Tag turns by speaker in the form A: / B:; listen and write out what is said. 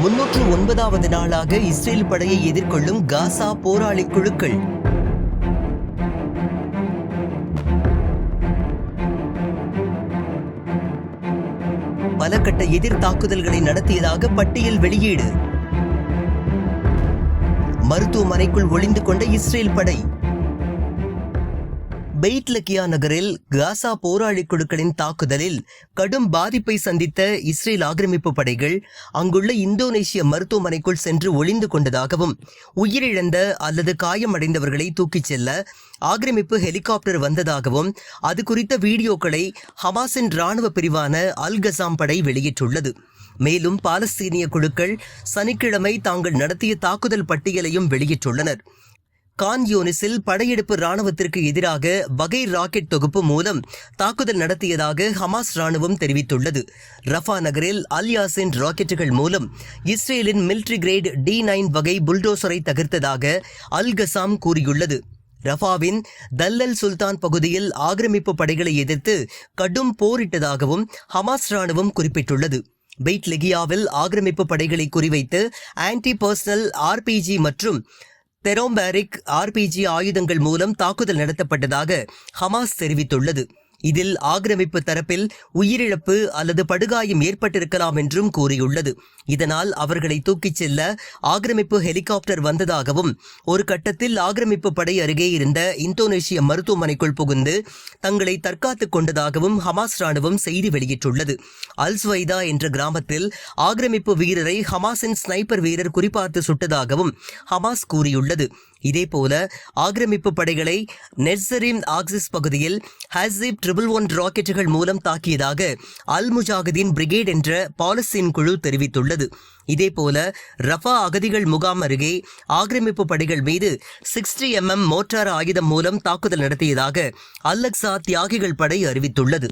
A: முன்னூற்று ஒன்பதாவது நாளாக இஸ்ரேல் படையை எதிர்கொள்ளும் காசா போராளி குழுக்கள். பல கட்ட எதிர் தாக்குதல்களை நடத்தியதாக பட்டியல் வெளியீடு. மருத்துவமனைக்குள் ஒளிந்து கொண்ட இஸ்ரேல் படை. பெய்ட்லக்கியா நகரில் காசா போராளி குழுக்களின் தாக்குதலில் கடும் பாதிப்பை சந்தித்த இஸ்ரேல் ஆக்கிரமிப்பு படைகள் அங்குள்ள இந்தோனேசிய மருத்துவமனைக்குள் சென்று ஒளிந்து கொண்டதாகவும் உயிரிழந்த அல்லது காயமடைந்தவர்களை தூக்கிச் செல்ல ஆக்கிரமிப்பு ஹெலிகாப்டர் வந்ததாகவும் அது குறித்த வீடியோக்களை ஹமாஸின் ராணுவ பிரிவான அல் கசாம் படை வெளியிட்டுள்ளது. மேலும் பாலஸ்தீனிய குழுக்கள் சனிக்கிழமை தாங்கள் நடத்திய தாக்குதல் பட்டியலையும் வெளியிட்டுள்ளனர். கான்யூனிஸில் படையெடுப்பு ராணுவத்திற்கு எதிராக வகை ராக்கெட் தொகுப்பு மூலம் தாக்குதல் நடத்தியதாக ஹமாஸ் ராணுவம் தெரிவித்துள்ளது. ரஃபா நகரில் அல் யாசின் ராக்கெட்டுகள் மூலம் இஸ்ரேலின் மிலிட்ரி கிரேட் டி நைன் வகை புல்டோசரை தகர்த்ததாக அல் கசாம் கூறியுள்ளது. ரஃபாவின் தல்லல் சுல்தான் பகுதியில் ஆக்கிரமிப்பு படைகளை எதிர்த்து கடும் போரிட்டதாகவும் ஹமாஸ் ராணுவம் குறிப்பிட்டுள்ளது. பெய்ட் லெகியாவில் ஆக்கிரமிப்பு படைகளை குறிவைத்து ஆன்டி பர்சனல் ஆர்பிஜி மற்றும் தெரோம்பேரிக் ஆர்பிஜி ஆயுதங்கள் மூலம் தாக்குதல் நடத்தப்பட்டதாக ஹமாஸ் தெரிவித்துள்ளது. இதில் ஆக்கிரமிப்பு தரப்பில் உயிரிழப்பு அல்லது படுகாயம் ஏற்பட்டிருக்கலாம் என்றும் கூறியுள்ளது. இதனால் அவர்களை தூக்கிச் செல்ல ஆக்கிரமிப்பு ஹெலிகாப்டர் வந்ததாகவும் ஒரு கட்டத்தில் ஆக்கிரமிப்பு படை அருகே இருந்த இந்தோனேஷிய மருத்துவமனைக்குள் புகுந்து தங்களை தற்காத்துக் கொண்டதாகவும் ஹமாஸ் ராணுவம் செய்தி வெளியிட்டுள்ளது. அல்ஸ்வைதா என்ற கிராமத்தில் ஆக்கிரமிப்பு வீரரை ஹமாஸின் ஸ்னைப்பர் வீரர் குறிபார்த்து சுட்டதாகவும் ஹமாஸ் கூறியுள்ளது. இதேபோல ஆக்கிரமிப்பு படைகளை நெர்சரிம் ஆக்சிஸ் பகுதியில் ஹசிப் ட்ரிபிள் ஒன் ராக்கெட்டுகள் மூலம் தாக்கியதாக அல் முஜாஹிதீன் பிரிகேட் என்ற பாலஸ்தீன் குழு தெரிவித்துள்ளது. இதேபோல ரஃபா அகதிகள் முகாம் அருகே ஆக்கிரமிப்பு படைகள் மீது சிக்ஸ்டி எம்எம் மோட்டார் ஆயுதம் மூலம் தாக்குதல் நடத்தியதாக அல்லக்சா தியாகிகள் படை அறிவித்துள்ளது.